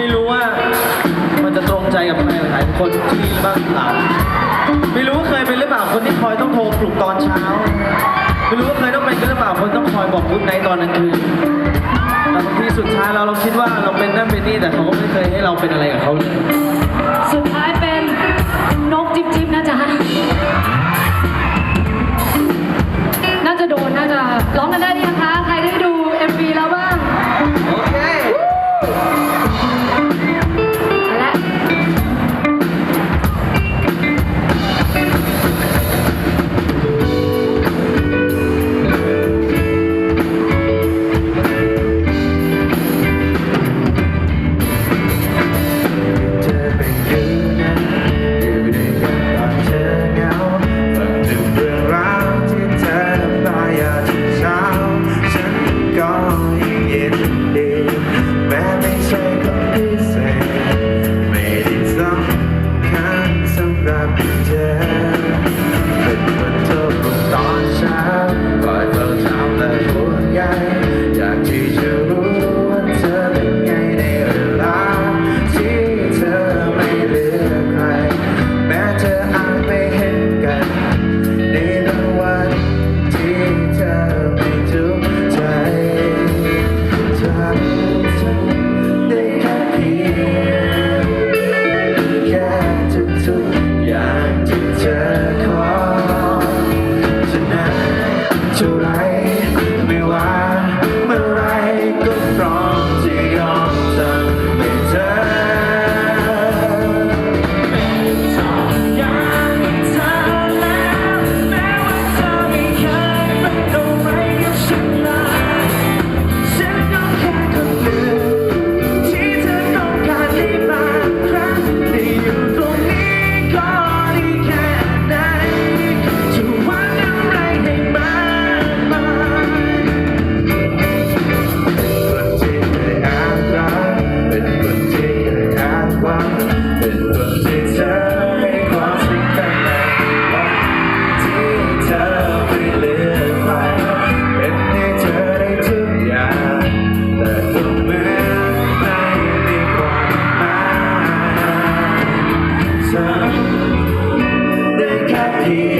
ไม่รู้ว่า มันจะตรงใจกับใครหลายคนที่บ้างหรือเปล่าไม่รู้ว่าเคยเป็นหรือเปล่าคนที่คอยต้องโทรปลุกตอนเช้า ไม่รู้ว่าเคยต้องเป็นหรือเปล่าคนต้องคอยบอกพุดไนตอนกลางคืนแต่บางทีสุดท้ายเราเราคิดว่าเราเป็นนั่นเป็นนี่แต่เขาก็ไม่เคยให้เราเป็นอะไรกับเขาเลย เป็นคนที่เธอให้ความสำคัญในวันที่เธอไม่เลือใครเป็นให้เธอได้ทุกอย่างแต่ก็เหมือนไม่มีความหมายฉันได้แค่เพียง